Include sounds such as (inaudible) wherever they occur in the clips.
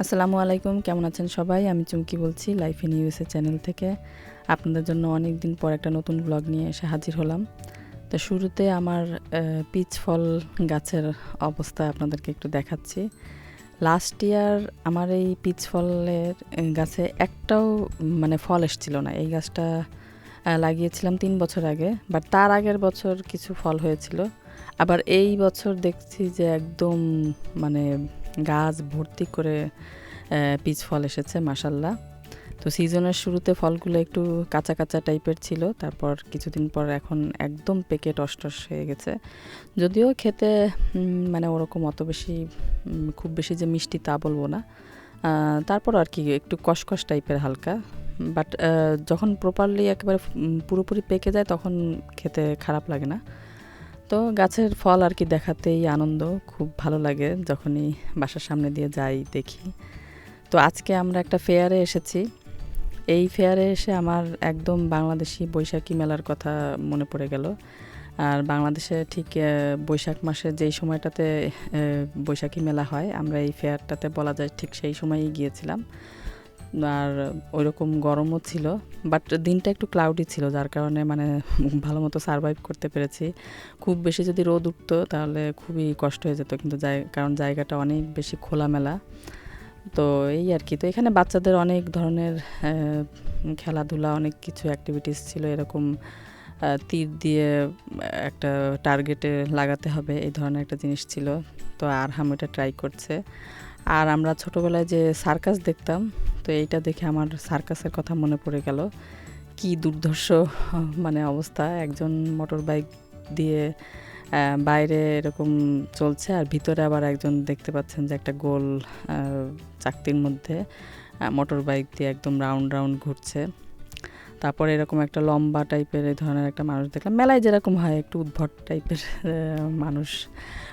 আসসালামু আলাইকুম, কেমন আছেন সবাই? আমি চুমকি বলছি, লাইফ ইন ইউএসএ চ্যানেল থেকে। আপনাদের জন্য অনেক দিন পর একটা নতুন ব্লগ নিয়ে এসে হাজির হলাম। তো শুরুতে আমার পিচ ফল গাছের অবস্থা আপনাদেরকে একটু দেখাচ্ছি। লাস্ট ইয়ার আমার এই পিচ ফলের গাছে একটাও মানে ফল এসছিল না। এই গাছটা লাগিয়েছিলাম তিন বছর আগে বাট তার আগের বছর কিছু ফল হয়েছিল। আবার এই বছর দেখছি যে একদম মানে গাছ ভর্তি করে পিচ ফল এসেছে মাসাল্লাহ তো সিজনের শুরুতে ফলগুলো একটু কাঁচা কাঁচা টাইপের ছিল, তারপর কিছুদিন পর এখন একদম পেকে টসটস হয়ে গেছে। যদিও খেতে মানে ওরকম অত বেশি খুব বেশি যে মিষ্টি তা বলব না। তারপর আর কি একটু কসকস টাইপের হালকা। বাট যখন প্রপারলি একেবারে পুরোপুরি পেকে যায় তখন খেতে খারাপ লাগে না। তো গাছের ফল আর কি দেখাতেই আনন্দ, খুব ভালো লাগে যখনই বাসার সামনে দিয়ে যাই, দেখি। তো আজকে আমরা একটা ফেয়ারে এসেছি। এই ফেয়ারে এসে আমার একদম বাংলাদেশি বৈশাখী মেলার কথা মনে পড়ে গেল। আর বাংলাদেশে ঠিক বৈশাখ মাসে যেই সময়টাতে বৈশাখী মেলা হয়, আমরা এই ফেয়ারটাতে বলা যায় ঠিক সেই সময়ই গিয়েছিলাম। আর ওইরকম গরমও ছিল বাট দিনটা একটু ক্লাউডি ছিল, যার কারণে মানে (laughs) ভালো মতো সারভাইভ করতে পেরেছি। খুব বেশি যদি রোদ উঠতো, তাহলে খুবই কষ্ট হয়ে যেত, কিন্তু কারণ জায়গাটা অনেক বেশি খোলামেলা। তো এই আর কি, তো এখানে বাচ্চাদের অনেক ধরনের খেলাধুলা, অনেক কিছু অ্যাক্টিভিটিস ছিল, এরকম তীর দিয়ে একটা টার্গেটে লাগাতে হবে, এই ধরনের একটা জিনিস ছিল। তো আরহাম এটা ট্রাই করছে। আর আমরা ছোটোবেলায় যে সার্কাস দেখতাম, তো এইটা দেখে আমার সার্কাসের কথা মনে পড়ে গেল। কি দুর্ধর্ষ মানে অবস্থা। একজন মোটর বাইক দিয়ে বাইরে এরকম চলছে আর ভিতরে আবার একজন দেখতে পাচ্ছেন যে একটা গোল চাকতির মধ্যে মোটর বাইক দিয়ে একদম রাউন্ড রাউন্ড ঘুরছে। তারপরে এরকম একটা লম্বা টাইপের এই ধরনের একটা মানুষ দেখলাম। মেলায় যেরকম হয় একটু উদ্ভট টাইপের মানুষ,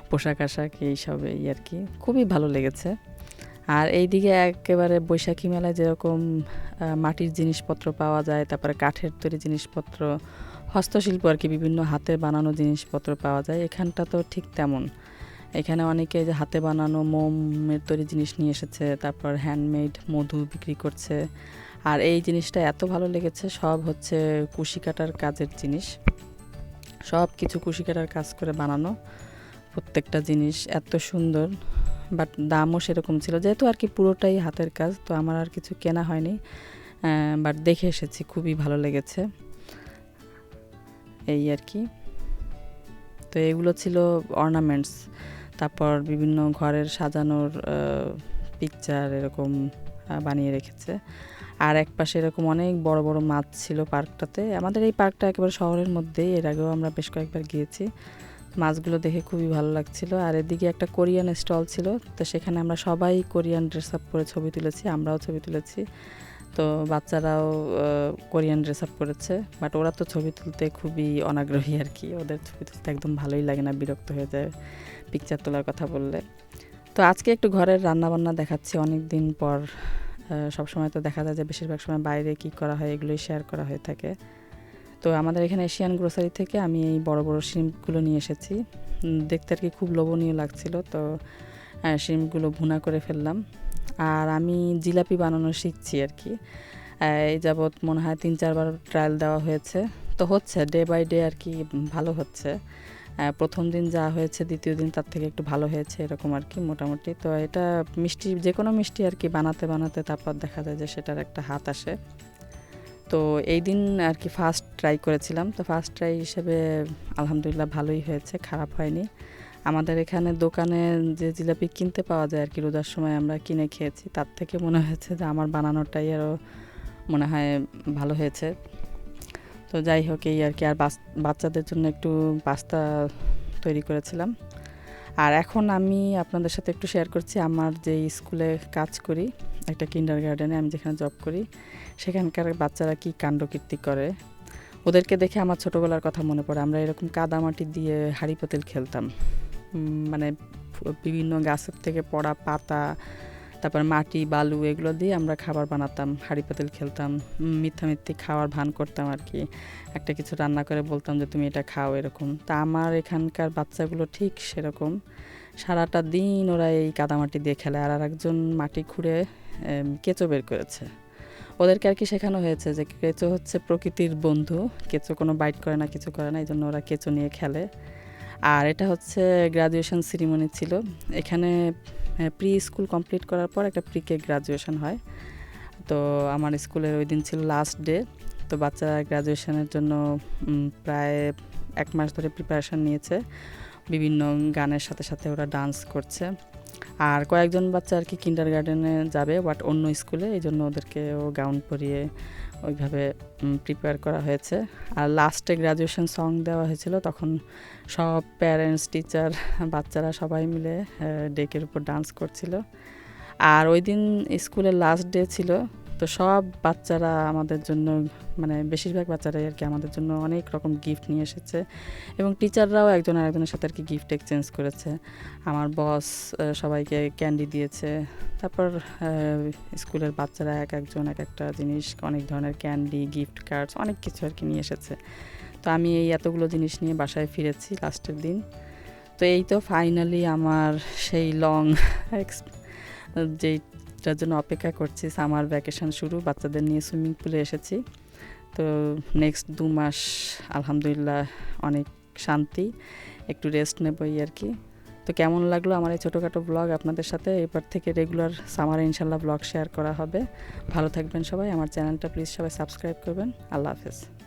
পোশাক আশাক এইসব এই আর কি। খুবই ভালো লেগেছে। আর এইদিকে একেবারে বৈশাখী মেলায় যেরকম মাটির জিনিসপত্র পাওয়া যায়, তারপরে কাঠের তৈরি জিনিসপত্র, হস্তশিল্প আর কি, বিভিন্ন হাতে বানানো জিনিসপত্র পাওয়া যায়। এখানটা তো ঠিক তেমন। এখানে অনেকে যে হাতে বানানো মোমের তৈরি জিনিস নিয়ে এসেছে, তারপর হ্যান্ডমেড মধু বিক্রি করছে। আর এই জিনিসটা এত ভালো লেগেছে, সব হচ্ছে কুশি কাটার কাজের জিনিস। সব কিছু কুশি কাটার কাজ করে বানানো প্রত্যেকটা জিনিস এত সুন্দর, বাট দামও সেরকম ছিল। যেহেতু আর কি পুরোটাই হাতের কাজ, তো আমার আর কিছু কেনা হয়নি বাট দেখে এসেছি, খুবই ভালো লেগেছে। এই আর কি। তো এগুলো ছিল অর্নামেন্টস তারপর বিভিন্ন ঘরের সাজানোর পিকচার এরকম বানিয়ে রেখেছে। আর এক পাশে এরকম অনেক বড় বড় মাছ ছিল পার্কটাতে। আমাদের এই পার্কটা একেবারে শহরের মধ্যেই। এর আগেও আমরা বেশ কয়েকবার গিয়েছি। মাছগুলো দেখে খুবই ভালো লাগছিল। আর এদিকে একটা কোরিয়ান স্টল ছিল। তো সেখানে আমরা সবাই কোরিয়ান ড্রেস আপ করে ছবি তুলেছি। আমরাও ছবি তুলেছি। তো বাচ্চারাও কোরিয়ান ড্রেস আপ করেছে। বাট ওরা তো ছবি তুলতে খুবই অনাগ্রহী আর কি। ওদের ছবি তুলতে একদম ভালোই লাগে না। বিরক্ত হয়ে যায় পিকচার তোলার কথা বললে। তো আজকে একটু ঘরের রান্নাবান্না দেখাচ্ছি। অনেক দিন পর সব সময় তো দেখা যায় যে বেশিরভাগ সময় বাইরে কি করা হয়, এগুলোই শেয়ার করা হয়ে থাকে। তো আমাদের এখানে এশিয়ান গ্রোসারি থেকে আমি এই বড় বড় শিমগুলো নিয়ে এসেছি। দেখতে আর কি খুব লোভনীয় লাগছিল, তো শিমগুলো ভুনা করে ফেললাম। আর আমি জিলাপি বানানো শিখছি আর কি। এই যাবৎ মনে হয় তিন, চারবার ট্রায়াল দেওয়া হয়েছে। তো হচ্ছে ডে বাই ডে আর কি ভালো হচ্ছে। প্রথম দিন যা হয়েছে, দ্বিতীয় দিন তার থেকে একটু ভালো হয়েছে, এরকম আর কি মোটামুটি। তো এটা মিষ্টি যে কোনো মিষ্টি আর কি বানাতে বানাতে তারপর দেখা যায় যে সেটার একটা হাত আসে। তো এই দিন আর কি ফার্স্ট ট্রাই করেছিলাম। তো ফার্স্ট ট্রাই হিসেবে আলহামদুলিল্লাহ ভালোই হয়েছে, খারাপ হয়নি। আমাদের এখানে দোকানে যে জিলাপি কিনতে পাওয়া যায় আর কি, রোজার সময় আমরা কিনে খেয়েছি, তার থেকে মনে হয়েছে যে আমার বানানোটাই আরও মনে হয় ভালো হয়েছে। তো যাই হোক, এই আর কি। আর বাচ- বাচ্চাদের জন্য একটু পাস্তা তৈরি করেছিলাম। আর এখন আমি আপনাদের সাথে একটু শেয়ার করছি। আমার যে স্কুলে কাজ করি, একটা কিন্ডার গার্ডেনে আমি যেখানে জব করি, সেখানকার বাচ্চারা কি কাণ্ডকীর্তি করে? ওদেরকে দেখে আমার ছোটোবেলার কথা মনে পড়ে। আমরা এরকম কাদামাটি দিয়ে হাঁড়ি পাতিল খেলতাম মানে বিভিন্ন গাছের থেকে পড়া পাতা তারপর মাটি, বালু এগুলো দিয়ে আমরা খাবার বানাতাম, হাঁড়ি পাতিল খেলতাম মিথ্যা মিথ্যি খাওয়ার ভান করতাম আর কি। একটা কিছু রান্না করে বলতাম যে, তুমি এটা খাও, এরকম। তা আমার এখানকার বাচ্চাগুলো ঠিক সেরকম। সারাটা দিন ওরা এই কাদামাটি দিয়ে খেলে আর আরেকজন মাটি খুঁড়ে কেঁচো বের করেছে। ওদেরকে আর কি শেখানো হয়েছে যে, কেঁচো হচ্ছে প্রকৃতির বন্ধু। কেঁচো কোনো বাইট করে না, কিছু করে না এই জন্য ওরা কেঁচো নিয়ে খেলে। আর এটা হচ্ছে গ্রাজুয়েশন সেরিমনি ছিল। এখানে প্রি স্কুল কমপ্লিট করার পর একটা প্রিকে গ্রাজুয়েশন হয়। তো আমার স্কুলের ওই দিন ছিল লাস্ট ডে তো বাচ্চারা গ্রাজুয়েশনের জন্য প্রায় এক মাস ধরে প্রিপারেশান নিয়েছে। বিভিন্ন গানের সাথে সাথে ওরা ডান্স করছে। আর কয়েকজন বাচ্চা আর কি কিন্ডার গার্ডেনে যাবে বাট অন্য স্কুলে এই জন্য ওদেরকেও গাউন পরিয়ে ওইভাবে প্রিপেয়ার করা হয়েছে। আর লাস্টে গ্রাজুয়েশন সং দেওয়া হয়েছিল, তখন সব প্যারেন্টস টিচার বাচ্চারা সবাই মিলে ডেকের উপর ডান্স করছিল। আর ওই দিন স্কুলের লাস্ট ডে ছিল তো সব বাচ্চারা আমাদের জন্য মানে বেশিরভাগ বাচ্চারাই আর কি আমাদের জন্য অনেক রকম গিফট নিয়ে এসেছে। এবং টিচাররাও একজন আরেকজনের সাথে আর কি গিফট এক্সচেঞ্জ করেছে। আমার বস সবাইকে ক্যান্ডি দিয়েছে। তারপর স্কুলের বাচ্চারা এক একজন এক একটা জিনিস, অনেক ধরনের ক্যান্ডি গিফট কার্ডস অনেক কিছু আর কি নিয়ে এসেছে। তো আমি এই এতগুলো জিনিস নিয়ে বাসায় ফিরেছি লাস্টের দিন। তো এই তো ফাইনালি আমার সেই লং (laughs) যেইটার জন্য অপেক্ষা করছি। সামার ভ্যাকেশন শুরু, বাচ্চাদের নিয়ে সুইমিং পুলে এসেছি। তো নেক্সট দু মাস, আলহামদুলিল্লাহ, অনেক শান্তি, একটু রেস্ট নেব এই আর কি। তো কেমন লাগল আমার এই ছোটোখাটো ব্লগ আপনাদের সাথে? এবার থেকে রেগুলার সামারে ইনশাল্লাহ ব্লগ শেয়ার করা হবে। ভালো থাকবেন সবাই, আমার চ্যানেলটা প্লিজ সবাই সাবস্ক্রাইব করবেন। আল্লাহ হাফেজ।